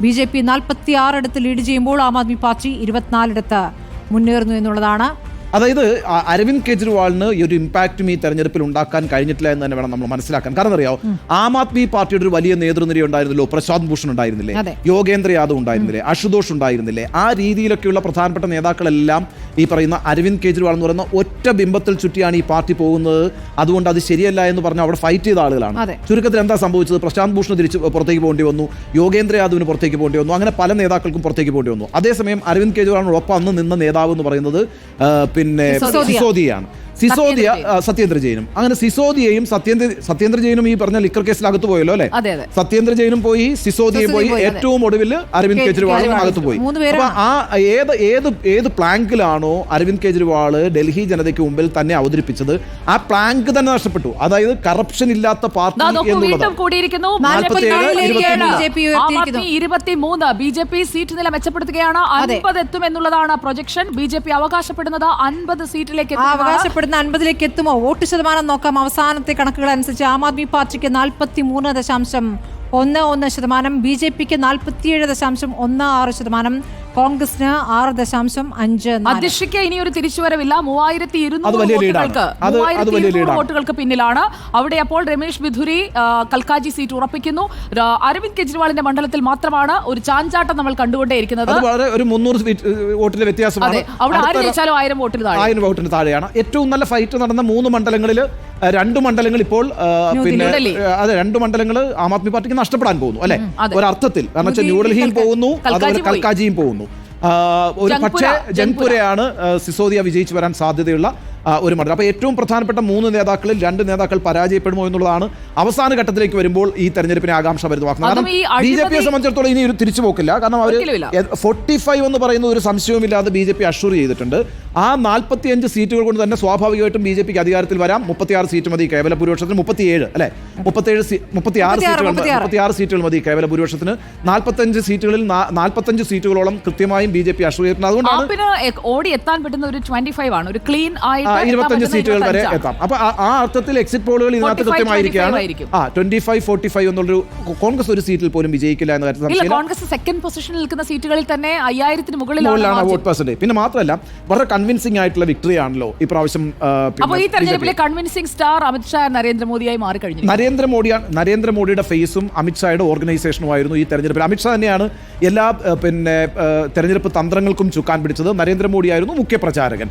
B J P നാൽപ്പത്തി ആറിടത്ത് lead ചെയ്യുമ്പോൾ Aam Aadmi party ഇരുപത്തിനാലിടത്ത് മുന്നേറുന്നു എന്നുള്ളതാണ് അതായത് അരവിന്ദ് കെജ്രിവാളിന് ഈ ഒരു ഇമ്പാക്റ്റും ഈ തെരഞ്ഞെടുപ്പിൽ ഉണ്ടാക്കാൻ കഴിഞ്ഞിട്ടില്ല എന്ന് തന്നെ വേണം നമ്മൾ മനസ്സിലാക്കാൻ. കാരണം അറിയാമോ ആം ആദ്മി പാർട്ടിയുടെ ഒരു വലിയ നേതൃനിര ഉണ്ടായിരുന്നല്ലോ പ്രശാന്ത് ഭൂഷൺ ഉണ്ടായിരുന്നില്ലേ? യോഗേന്ദ്ര യാദവ് ഉണ്ടായിരുന്നില്ലേ? അശുതോഷ് ഉണ്ടായിരുന്നില്ലേ? ആ രീതിയിലൊക്കെയുള്ള പ്രധാനപ്പെട്ട നേതാക്കളെല്ലാം ഈ പറയുന്ന അരവിന്ദ് കെജ്രിവാൾ എന്ന് പറയുന്ന ഒറ്റ ബിംബത്തിൽ ചുറ്റിയാണ് ഈ പാർട്ടി പോകുന്നത്. അതുകൊണ്ട് അത് ശരിയല്ല എന്ന് പറഞ്ഞ് അവിടെ ഫൈറ്റ് ചെയ്ത ആളുകളാണ്. ചുരുക്കത്തിൽ എന്താ സംഭവിച്ചത്? പ്രശാന്ത് ഭൂഷൺ തിരിച്ച് പുറത്തേക്ക് പോകേണ്ടി വന്നു. യോഗേന്ദ്ര യാദവിന് പുറത്തേക്ക് പോകേണ്ടി വന്നു. അങ്ങനെ പല നേതാക്കൾക്കും പുറത്തേക്ക് പോകേണ്ടി വന്നു. അതേസമയം അരവിന്ദ് കെജ്രിവാളിനോടൊപ്പം അന്ന് നിന്ന നേതാവ് എന്ന് പറയുന്നത് പിന്നെ സിസോദിയ. സിസോദിയാണ് സിസോദിയ സത്യേന്ദ്ര ജെയിനും. അങ്ങനെ സിസോദിയയും സത്യേന്ദ്ര സത്യേന്ദ്ര ജെയിനും ഈ പറഞ്ഞ ലിക്കർ കേസിൽ അകത്ത് പോയല്ലോ അല്ലെ. സത്യേന്ദ്ര ജെയിനും പോയി സിസോദിയയും പോയി സിസോദിയ പോയി, അതെ. ഏറ്റവും ഒടുവിൽ അരവിന്ദ് കെജ്രിവാളും അകത്ത് പോയി. മൂന്ന് അപ്പൊ ആ ഏത് ഏത് ഏത് പ്ലാങ്കിലാണോ അരവിന്ദ് കെജ്രിവാൾ ഡൽഹി ജനതയ്ക്ക് മുമ്പിൽ തന്നെ അവതരിപ്പിച്ചത് ആ പ്ലാങ്ക് തന്നെ നഷ്ടപ്പെട്ടു. അതായത് കറപ്ഷൻ ഇല്ലാത്ത പാർട്ടി എന്നുള്ളത് ഇരുപത്തിമൂന്ന്. ബി ജെ പി സീറ്റ് നില മെച്ചപ്പെടുത്തുകയാണ്. അൻപത് എത്തും എന്നുള്ളതാണ് പ്രൊജക്ഷൻ ബി ജെ പി അവകാശപ്പെടുന്നത് അൻപത് സീറ്റിലേക്ക് ആ അവകാശപ്പെടുന്ന അൻപതിലേക്ക് എത്തുമോ? വോട്ട് ശതമാനം നോക്കാം. അവസാനത്തെ കണക്കുകൾ അനുസരിച്ച് ആം ആദ്മി പാർട്ടിക്ക് നാൽപ്പത്തി മൂന്ന് ദശാംശം ഒന്ന് ഒന്ന് ശതമാനം ബി ജെ പിക്ക് നാൽപ്പത്തിയേഴ് ദശാംശം ഒന്ന് ആറ് ശതമാനം കോൺഗ്രസിന് ആറ് ദശാംശം അഞ്ച് അധ്യക്ഷയ്ക്ക് ഇനി ഒരു തിരിച്ചുവരവില്ല. മൂവായിരത്തി ഇരുന്നൂറ് വോട്ടുകൾക്ക് മൂവായിരത്തി ഇരുന്നൂറ്. വോട്ടുകൾക്ക് പിന്നിലാണ്. അവിടെ അപ്പോൾ രമേശ് ബിധുരി കൽക്കാജി സീറ്റ് ഉറപ്പിക്കുന്നു. അരവിന്ദ് കെജ്രിവാളിന്റെ മണ്ഡലത്തിൽ മാത്രമാണ് ഒരു ചാഞ്ചാട്ടം നമ്മൾ കണ്ടുകൊണ്ടേയിരിക്കുന്നത്. അത് വളരെ ഒരു മുന്നൂറ് വ്യത്യാസമാണ്. അവിടെ ആര് അടുത്ത ജയിച്ചാലും ആയിരം വോട്ടിന് താഴെ. ആയിരം വോട്ടിന് താഴെയാണ്. ഏറ്റവും നല്ല ഫൈറ്റ് നടന്ന മൂന്ന് മണ്ഡലങ്ങളിൽ രണ്ട് മണ്ഡലങ്ങൾ ഇപ്പോൾ പിന്നെ അതെ രണ്ട് മണ്ഡലങ്ങൾ ആം ആദ്മി പാർട്ടിക്ക് നഷ്ടപ്പെടാൻ പോകുന്നു അല്ലെ. ഒരർത്ഥത്തിൽ. കാരണം വെച്ചാൽ ന്യൂഡൽഹിയും ന്യൂഡൽഹിയിൽ പോകുന്നു അതുപോലെ കൽക്കാജിയും പോകുന്നു. ഒരു പക്ഷേ ജംഗ്പുരയാണ് ജൻപുരയാണ് സിസോദിയ വിജയിച്ചു വരാൻ സാധ്യതയുള്ള ഒരു മണ്ഡലം. അപ്പോൾ ഏറ്റവും പ്രധാനപ്പെട്ട മൂന്ന് നേതാക്കളിൽ രണ്ട് നേതാക്കൾ പരാജയപ്പെടുമോ എന്നുള്ളതാണ് അവസാന ഘട്ടത്തിലേക്ക് വരുമ്പോൾ ഈ തെരഞ്ഞെടുപ്പിനെ ആകാംക്ഷ വരുന്നതാക്കുന്നത് കാരണം ബി ജെ പിയെ സംബന്ധിച്ചിടത്തോളം ഇനി ഒരു തിരിച്ചു പോക്കില്ല. കാരണം അവർ. ഫോർട്ടി ഫൈവ് എന്ന് പറയുന്ന ഒരു സംശയവുമില്ലാതെ ബി ജെ പി അഷൂർ ചെയ്തിട്ടുണ്ട്. ആ നാൽപ്പത്തിയഞ്ച് സീറ്റുകൾ കൊണ്ട് തന്നെ സ്വാഭാവികമായിട്ടും ബി ജെ പിക്ക് അധികാരത്തിൽ വരാം. മുപ്പത്തിയാറ് സീറ്റ് മതി കേവല ഭൂരിപക്ഷത്തിന്. മുപ്പത്തിയേഴ് അല്ലെ? മുപ്പത്തിയേഴ് സീ- മുപ്പത്തിയാറ് മുപ്പത്തിയാറ്, സീറ്റുകൾ മുപ്പത്തിയാറ്. സീറ്റുകൾ മതി കേവല ഭൂരിപക്ഷത്തിന്. നാൽപ്പത്തഞ്ച് സീറ്റുകളിൽ നാൽപ്പത്തഞ്ച് സീറ്റുകളോളം കൃത്യമായും ബി ജെ പി അഷൂർ ചെയ്തിട്ടുണ്ട്. അതുകൊണ്ടാണ് ഓടി എത്താൻ പറ്റുന്ന ഒരു ട്വന്റി ഫൈവ് ആണ്. ഒരു ക്ലീൻ ആയിട്ട് ഇരുപത്തഞ്ച് സീറ്റുകൾ വരെ എത്താം. അപ്പൊ ആ- അർത്ഥത്തിൽ എക്സിറ്റ് പോളുകൾ ഇതിനകത്ത് 45, കൃത്യമായിരിക്കുകയാണ്. 25 ആയിരിക്കും. ആ ട്വന്റി ഫൈവ് ഫോർട്ടി ഫൈവ് എന്നുള്ളൊരു കോൺഗ്രസ് ഒരു സീറ്റിൽ പോലും വിജയിക്കില്ല എന്ന കാര്യത്തിൽ കോൺഗ്രസ് സെക്കൻഡ് പൊസിഷനിൽ നിൽക്കുന്ന സീറ്റുകളിൽ തന്നെ അയ്യായിരത്തിന് മുകളിലാണ്. വോട്ട് പെർസെന്റേജ് പിന്നെ മാത്രമല്ല വളരെ കൺവിൻസിംഗ് ആയിട്ടുള്ള വിക്ടറി ആണല്ലോ ഇപ്രാവശ്യം അപ്പോൾ ഈ. തെരഞ്ഞെടുപ്പിലെ കൺവിൻസിംഗ് സ്റ്റാർ അമിത്ഷാ നരേന്ദ്രമോദിയായി മാറിക്കഴിഞ്ഞു നരേന്ദ്രമോദിയാണ് നരേന്ദ്രമോദിയുടെ ഫേസും അമിത്ഷായുടെ ഓർഗനൈസേഷനുമായിരുന്നു ഈ തെരഞ്ഞെടുപ്പിൽ അമിത്ഷാ തന്നെയാണ് എല്ലാ പിന്നെ തെരഞ്ഞെടുപ്പ് തന്ത്രങ്ങൾക്കും ചുക്കാൻ പിടിച്ചത് നരേന്ദ്രമോദിയായിരുന്നു മുഖ്യ പ്രചാരകൻ